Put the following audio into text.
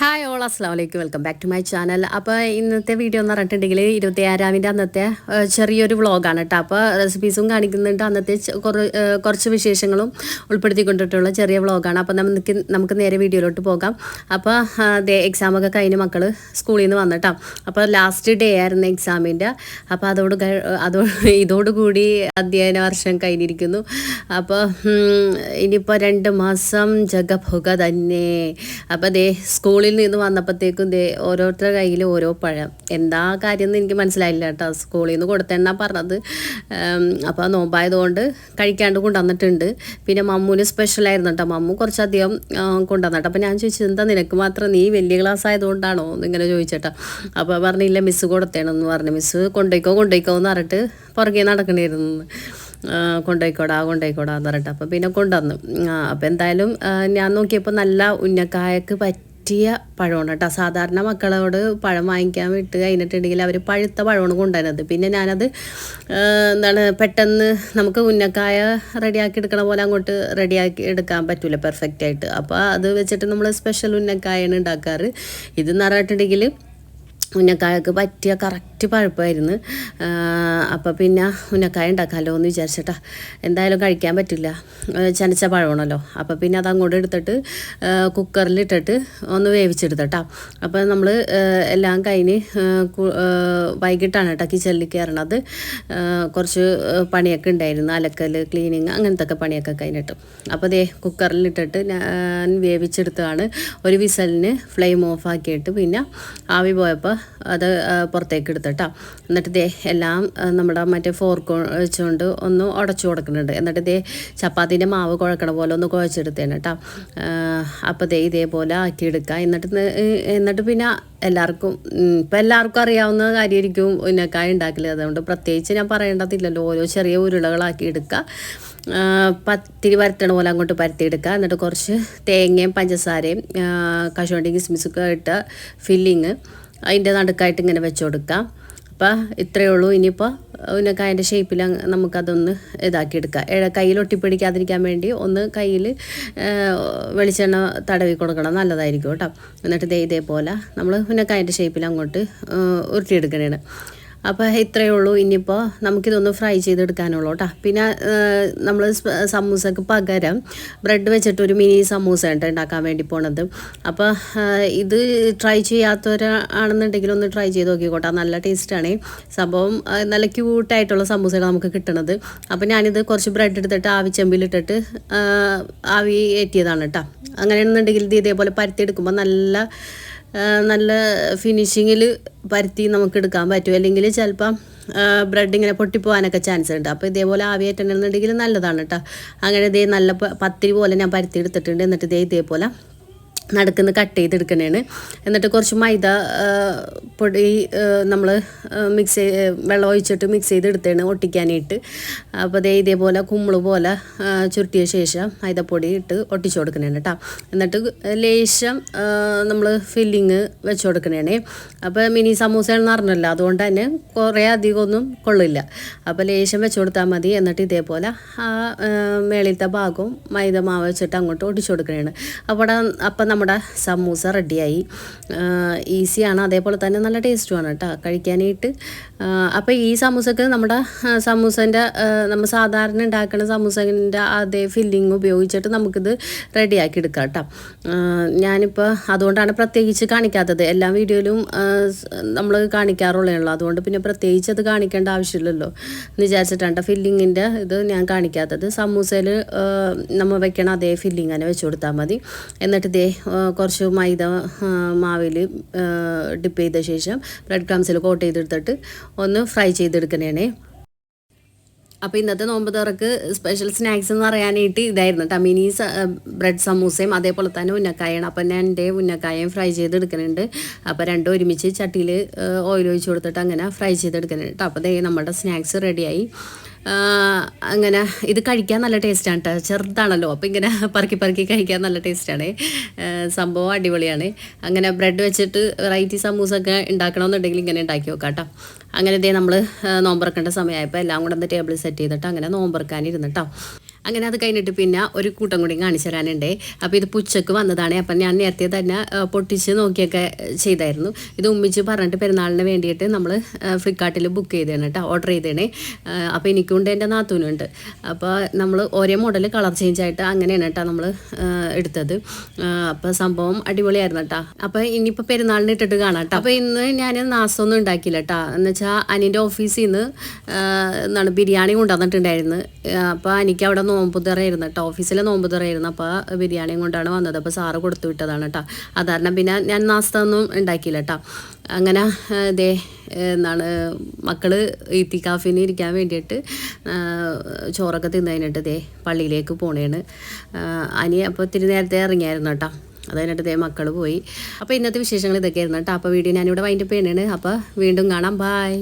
Hi all അസ്സാം വലൈക്കും welcome back to my channel അപ്പോൾ ഇന്നത്തെ വീഡിയോ എന്ന് പറഞ്ഞിട്ടുണ്ടെങ്കിൽ ഇരുപത്തി ആറാമിന്റെ അന്നത്തെ ചെറിയൊരു വ്ളോഗാണ് കേട്ടോ അപ്പോൾ റെസിപ്പീസും കാണിക്കുന്നുണ്ട്. അന്നത്തെ കുറ- കുറച്ച് വിശേഷങ്ങളും ഉൾപ്പെടുത്തിക്കൊണ്ടിട്ടുള്ള ചെറിയ വ്ളോഗാണ് അപ്പോൾ നമുക്ക് നമുക്ക് നേരെ വീഡിയോയിലോട്ട് പോകാം. അപ്പോൾ ദേ എക്സാമൊക്കെ കഴിഞ്ഞ് മക്കൾ സ്കൂളിൽ നിന്ന് വന്നിട്ടാ അപ്പോൾ ലാസ്റ്റ് ഡേ ആയിരുന്നു എക്സാമിന്റെ അപ്പോൾ അതോട് അതോ ഇതോടുകൂടി അധ്യയന വർഷം കഴിഞ്ഞിരിക്കുന്നു. അപ്പോൾ ഇനിയിപ്പോൾ രണ്ട് മാസം ജഗഭുക തന്നെ. അപ്പോൾ ദേ സ്കൂളിൽ നിന്ന് വന്നപ്പോഴത്തേക്കും ദേ ഓരോരുത്തരുടെ കയ്യിൽ ഓരോ പഴം. എന്താ കാര്യം എന്ന് എനിക്ക് മനസ്സിലായില്ല കേട്ടോ. സ്കൂളിൽ നിന്ന് കൊടുത്തെണ്ണ പറഞ്ഞത് അപ്പോൾ നോമ്പായതുകൊണ്ട് കഴിക്കാണ്ട് കൊണ്ടുവന്നിട്ടുണ്ട്. പിന്നെ മമ്മൂന് സ്പെഷ്യലായിരുന്നു കേട്ടോ. മമ്മു കുറച്ചധികം കൊണ്ടുവന്നിട്ടോ. അപ്പോൾ ഞാൻ ചോദിച്ചു എന്താ നിനക്ക് മാത്രം നീ വലിയ ക്ലാസ് ആയതുകൊണ്ടാണോ? എന്നിങ്ങനെ ചോദിച്ചേട്ടാ അപ്പോൾ പറഞ്ഞില്ല മിസ്സ് കൊടുത്തേണമെന്ന് പറഞ്ഞു. മിസ്സ് കൊണ്ടുപോയിക്കോ കൊണ്ടുപോയിക്കോ എന്ന് പറഞ്ഞിട്ട് പുറകെ നടക്കണേരുന്നു കൊണ്ടുപോയിക്കോടാ കൊണ്ടുപോയിക്കോടാ എന്ന് പറഞ്ഞിട്ട്. അപ്പോൾ പിന്നെ കൊണ്ടുവന്നു. അപ്പോൾ എന്തായാലും ഞാൻ നോക്കിയപ്പോൾ നല്ല ഉന്നക്കായക്ക് പറ്റിയ പഴമാണ് കേട്ടോ. സാധാരണ മക്കളോട് പഴം വാങ്ങിക്കാൻ വിട്ട് കഴിഞ്ഞിട്ടുണ്ടെങ്കിൽ അവർ പഴുത്ത പഴമാണ് കൊണ്ടുവരുന്നത്. പിന്നെ ഞാനത് എന്താണ് പെട്ടെന്ന് നമുക്ക് ഉന്നക്കായ റെഡിയാക്കി എടുക്കണ പോലെ അങ്ങോട്ട് റെഡിയാക്കി എടുക്കാൻ പറ്റില്ല പെർഫെക്റ്റ് ആയിട്ട്. അപ്പോൾ അത് വെച്ചിട്ട് നമ്മൾ സ്പെഷ്യൽ ഉന്നക്കായാണ് ഉണ്ടാക്കാറ്. ഇത് എന്ന് പറഞ്ഞിട്ടുണ്ടെങ്കിൽ ഉന്നക്കായക്ക് പറ്റിയ കറക്റ്റ് പഴുപ്പായിരുന്നു. അപ്പോൾ പിന്നെ ഉന്നക്കായ ഉണ്ടാക്കാമല്ലോ എന്ന് വിചാരിച്ചിട്ടാ. എന്തായാലും കഴിക്കാൻ പറ്റില്ല. ചനച്ച പഴമാണല്ലോ. അപ്പോൾ പിന്നെ അത് അങ്ങോട്ട് എടുത്തിട്ട് കുക്കറിലിട്ടിട്ട് ഒന്ന് വേവിച്ചെടുത്തട്ടാ. അപ്പോൾ നമ്മൾ എല്ലാം കഴിഞ്ഞ് വൈകിട്ടാണ് കേട്ടോ കിച്ചണിൽ കയറണത് കുറച്ച് പണിയൊക്കെ ഉണ്ടായിരുന്നു. അലക്കൽ ക്ലീനിങ് അങ്ങനത്തെ ഒക്കെ പണിയൊക്കെ കഴിഞ്ഞിട്ട്. അപ്പോൾ ദേ കുക്കറിലിട്ടിട്ട് ഞാൻ വേവിച്ചെടുത്തതാണ്. ഒരു വിസലിന് ഫ്ലെയിം ഓഫ് ആക്കിയിട്ട് പിന്നെ ആവി പോയപ്പോൾ അത് പുറത്തേക്ക് എടുത്തിട്ടാ എന്നിട്ട് ദേ എല്ലാം നമ്മുടെ മറ്റേ ഫോർക്ക് വെച്ചുകൊണ്ട് ഒന്ന് ഉടച്ചു കൊടുക്കുന്നുണ്ട്. എന്നിട്ട് ദേ ചപ്പാത്തിന്റെ മാവ് കുഴക്കണ പോലെ ഒന്ന് കുഴച്ചെടുത്തേന് കേട്ടോ അപ്പോൾ ദേ ഇതേപോലെ ആക്കിയെടുക്കുക എന്നിട്ട് എന്നിട്ട് പിന്നെ എല്ലാവർക്കും ഇപ്പം എല്ലാവർക്കും അറിയാവുന്ന കാര്യമായിരിക്കും ഉന്നക്കായ ഉണ്ടാക്കൽ അതുകൊണ്ട് പ്രത്യേകിച്ച് ഞാൻ പറയേണ്ടതില്ലല്ലോ. ഓരോ ചെറിയ ഉരുളകളാക്കി എടുക്കുക പത്തിരി പരത്തണ പോലെ അങ്ങോട്ട് പരത്തിയെടുക്കുക എന്നിട്ട് കുറച്ച് തേങ്ങയും പഞ്ചസാരയും കശുവണ്ടി കിസ്മിസൊക്കെ ഇട്ട ഫില്ലിങ് അതിന്റെ നടുക്കായിട്ട് ഇങ്ങനെ വെച്ച് കൊടുക്കാം. അപ്പോൾ ഇത്രയേ ഉള്ളൂ. ഇനിയിപ്പോൾ ഉന്നക്കായന്റെ ഷേപ്പിൽ നമുക്കതൊന്ന് ഇതാക്കി എടുക്കാം. ഏ, കയ്യിൽ ഒട്ടിപ്പിടിക്കാതിരിക്കാൻ വേണ്ടി ഒന്ന് കയ്യിൽ വെളിച്ചെണ്ണ തടവി കൊടുക്കണം. നല്ലതായിരിക്കും കേട്ടോ. എന്നിട്ട് ഇതേ ഇതേപോലെ നമ്മൾ ഉന്നക്കായന്റെ ഷേപ്പിൽ അങ്ങോട്ട് ഉരുട്ടിയെടുക്കണേണ്. അപ്പോൾ ഇത്രയേ ഉള്ളൂ. ഇനിയിപ്പോൾ നമുക്കിതൊന്ന് ഫ്രൈ ചെയ്തെടുക്കാനുള്ളൂ കേട്ടോ പിന്നെ നമ്മൾ സമൂസക്ക് പകരം ബ്രെഡ് വെച്ചിട്ട് ഒരു മിനി സമൂസ ഉണ്ട് ഉണ്ടാക്കാൻ വേണ്ടി പോണത്. അപ്പോൾ ഇത് ട്രൈ ചെയ്യാത്തവരാണെന്നുണ്ടെങ്കിൽ ഒന്ന് ട്രൈ ചെയ്ത് നോക്കിക്കോട്ടെ. നല്ല ടേസ്റ്റാണ് സംഭവം നല്ല ക്യൂട്ടായിട്ടുള്ള സമൂസകൾ നമുക്ക് കിട്ടണത്. അപ്പോൾ ഞാനിത് കുറച്ച് ബ്രെഡ് എടുത്തിട്ട് ആവി ചെമ്പിലിട്ടിട്ട് ആവി ഏറ്റിയതാണ് കേട്ടോ അങ്ങനെയാണെന്നുണ്ടെങ്കിൽ ഇത് ഇതേപോലെ പരത്തിയെടുക്കുമ്പോൾ നല്ല നല്ല ഫിനിഷിങ്ങിൽ പരത്തി നമുക്ക് എടുക്കാൻ പറ്റും. അല്ലെങ്കിൽ ചിലപ്പം ബ്രെഡ് ഇങ്ങനെ പൊട്ടിപ്പോകാനൊക്കെ ചാൻസ് ഉണ്ട്. അപ്പോൾ ഇതേപോലെ ആവിയായിട്ടുണ്ടെന്നുണ്ടെങ്കിൽ നല്ലതാണ് കേട്ടോ അങ്ങനെ ഇതേ നല്ല പത്തിരി പോലെ ഞാൻ പരത്തി എടുത്തിട്ടുണ്ട്. എന്നിട്ട് ഇതേ ഇതേപോലെ നടുക്കുന്ന് കട്ട് ചെയ്തെടുക്കണേണ്. എന്നിട്ട് കുറച്ച് മൈദ പൊടി നമ്മൾ മിക്സ് വെള്ളം ഒഴിച്ചിട്ട് മിക്സ് ചെയ്തെടുത്തേണ് ഒട്ടിക്കാനായിട്ട്. അപ്പോൾ അതേ ഇതേപോലെ കുമ്പിൾ പോലെ ചുരുട്ടിയ ശേഷം മൈദപ്പൊടി ഇട്ട് ഒട്ടിച്ചു കൊടുക്കണേണ് കേട്ടോ എന്നിട്ട് ലേശം നമ്മൾ ഫില്ലിങ് വെച്ച് കൊടുക്കണേണേ. അപ്പോൾ മിനി സമൂസയാണെന്ന് അറിഞ്ഞല്ലോ അതുകൊണ്ട് തന്നെ കുറേ അധികമൊന്നും കൊള്ളില്ല. അപ്പോൾ ലേശം വെച്ച് കൊടുത്താൽ മതി. എന്നിട്ട് ഇതേപോലെ ആ മേളിലത്തെ ഭാഗവും മൈദ മാവ് വെച്ചിട്ട് അങ്ങോട്ട് ഒട്ടിച്ചു കൊടുക്കണേണ്. അപ്പോൾ അപ്പം നമ്മുടെ സമൂസ റെഡിയായി. ഈസിയാണ്. അതേപോലെ തന്നെ നല്ല ടേസ്റ്റുമാണ് കേട്ടോ. കഴിക്കാനായിട്ട്. അപ്പോൾ ഈ സമൂസക്ക് നമ്മുടെ സമൂസേന്റെ നമ്മൾ സാധാരണ ഉണ്ടാക്കുന്ന സമൂസന്റെ അതേ ഫില്ലിങ് ഉപയോഗിച്ചിട്ട് നമുക്കിത് റെഡിയാക്കി എടുക്കാം കേട്ടോ. ഞാനിപ്പോൾ അതുകൊണ്ടാണ് പ്രത്യേകിച്ച് കാണിക്കാത്തത്. എല്ലാ വീഡിയോയിലും നമ്മൾ കാണിക്കാറുള്ളതാണല്ലോ അതുകൊണ്ട് പിന്നെ പ്രത്യേകിച്ച് അത് കാണിക്കേണ്ട ആവശ്യമില്ലല്ലോ എന്ന് വിചാരിച്ചിട്ടാണ് ഫില്ലിങ്ങിന്റെ ഇത് ഞാൻ കാണിക്കാത്തത്. സമൂസയിൽ നമ്മൾ വെക്കണ അതേ ഫില്ലിങ് തന്നെ വെച്ച് കൊടുത്താൽ മതി. എന്നിട്ട് ഇതേ കുറച്ച് മൈദ മാവിൽ ഡിപ്പ് ചെയ്ത ശേഷം ബ്രെഡ് ക്രംസിൽ കോട്ട് ചെയ്തെടുത്തിട്ട് ഒന്ന് ഫ്രൈ ചെയ്തെടുക്കണേ അപ്പോൾ ഇന്നത്തെ നോമ്പ് തുറക്ക് സ്പെഷ്യൽ സ്നാക്സ് എന്ന് പറയാനായിട്ട് ഇതായിരുന്നു. ടമിനി മിനി ബ്രെഡ് സമൂസയും അതേപോലെ തന്നെ ഉന്നക്കായാണ്. അപ്പം ഞാൻ എന്റെ ഉന്നക്കായയും ഫ്രൈ ചെയ്തെടുക്കുന്നുണ്ട്. അപ്പോൾ രണ്ടും ഒരുമിച്ച് ചട്ടിയിൽ ഓയിൽ ഒഴിച്ച് കൊടുത്തിട്ട് അങ്ങനെ ഫ്രൈ ചെയ്തെടുക്കുന്നുണ്ട്. അപ്പോൾ ദേ നമ്മുടെ സ്നാക്സ് റെഡിയായി അങ്ങനെ ഇത് കഴിക്കാൻ നല്ല ടേസ്റ്റാണ് കേട്ടോ ചെറുതാണല്ലോ. അപ്പോൾ ഇങ്ങനെ പറക്കി പറക്കി കഴിക്കാൻ നല്ല ടേസ്റ്റാണ് സംഭവം അടിപൊളിയാണ്. അങ്ങനെ ബ്രെഡ് വെച്ചിട്ട് വെറൈറ്റി സമൂസ ഒക്കെ ഉണ്ടാക്കണമെന്നുണ്ടെങ്കിൽ ഇങ്ങനെ ഉണ്ടാക്കി നോക്കാം കേട്ടോ അങ്ങനെ ഇതേ നമ്മൾ നോമ്പറക്കേണ്ട സമയമായപ്പോൾ എല്ലാം കൂടെ ഒന്ന് ടേബിൾ സെറ്റ് ചെയ്തിട്ട് അങ്ങനെ നോമ്പറക്കാനിരുന്നു കേട്ടോ അങ്ങനെ അത് കഴിഞ്ഞിട്ട് പിന്നെ ഒരു കൂട്ടം കൂടി കാണിച്ചു തരാനുണ്ട്. അപ്പോൾ ഇത് പുച്ചക്ക് വന്നതാണ്. അപ്പം ഞാൻ നേരത്തെ തന്നെ പൊട്ടിച്ച് നോക്കിയൊക്കെ ചെയ്തായിരുന്നു. ഇത് ഉമ്മിച്ച് പറഞ്ഞിട്ട് പെരുന്നാളിന് വേണ്ടിയിട്ട് നമ്മൾ ഫ്ലിപ്കാർട്ടിൽ ബുക്ക് ചെയ്തതാണ് കേട്ടോ ഓർഡർ ചെയ്തേണേ അപ്പോൾ എനിക്കുണ്ട് എന്റെ നാത്തൂനുണ്ട് അപ്പോൾ നമ്മൾ ഒരേ മോഡൽ കളർ ചേഞ്ച് ആയിട്ട് അങ്ങനെയാണ് കേട്ടോ നമ്മൾ എടുത്തത്. അപ്പോൾ സംഭവം അടിപൊളിയായിരുന്നു കേട്ടോ അപ്പോൾ ഇനിയിപ്പോൾ പെരുന്നാളിന് ഇട്ടിട്ട് കാണാം കേട്ടോ അപ്പോൾ ഇന്ന് ഞാൻ നാസമൊന്നും ഉണ്ടാക്കിയില്ല കേട്ടോ എന്ന് വെച്ചാൽ അനിന്റെ ഓഫീസിൽ നിന്ന് എന്താണ് ബിരിയാണി കൊണ്ടുവന്നിട്ടുണ്ടായിരുന്നു. അപ്പോൾ എനിക്ക് അവിടെ നോമ്പ് തറയായിരുന്നു കേട്ടോ. ഓഫീസിലെ നോമ്പ് തറയായിരുന്നു അപ്പോൾ ബിരിയാണിയും കൊണ്ടാണ് വന്നത്. അപ്പോൾ സാറ് കൊടുത്തു വിട്ടതാണ് കേട്ടോ. അത് കാരണം പിന്നെ ഞാൻ നാസ്ത ഒന്നും ഉണ്ടാക്കിയില്ല കേട്ടോ. അങ്ങനെ ഇതേ എന്താണ് മക്കൾ ഈത്തിക്കാഫിന് ഇരിക്കാൻ വേണ്ടിയിട്ട് ചോറൊക്കെ തിന്നതിനിട്ട് ദേ പള്ളിയിലേക്ക് പോണേണ്. അനി അപ്പോൾ ഇത്തിരി നേരത്തെ ഇറങ്ങിയായിരുന്നു കേട്ടോ. അത് കഴിഞ്ഞിട്ട് ദേ മക്കൾ പോയി. അപ്പോൾ ഇന്നത്തെ വിശേഷങ്ങൾ ഇതൊക്കെയായിരുന്നു കേട്ടോ. അപ്പോൾ വീഡിയോ ഞാനിവിടെ വൈൻഡപ്പ് ചെയ്യണേണ്. അപ്പോൾ വീണ്ടും കാണാം. ബായ്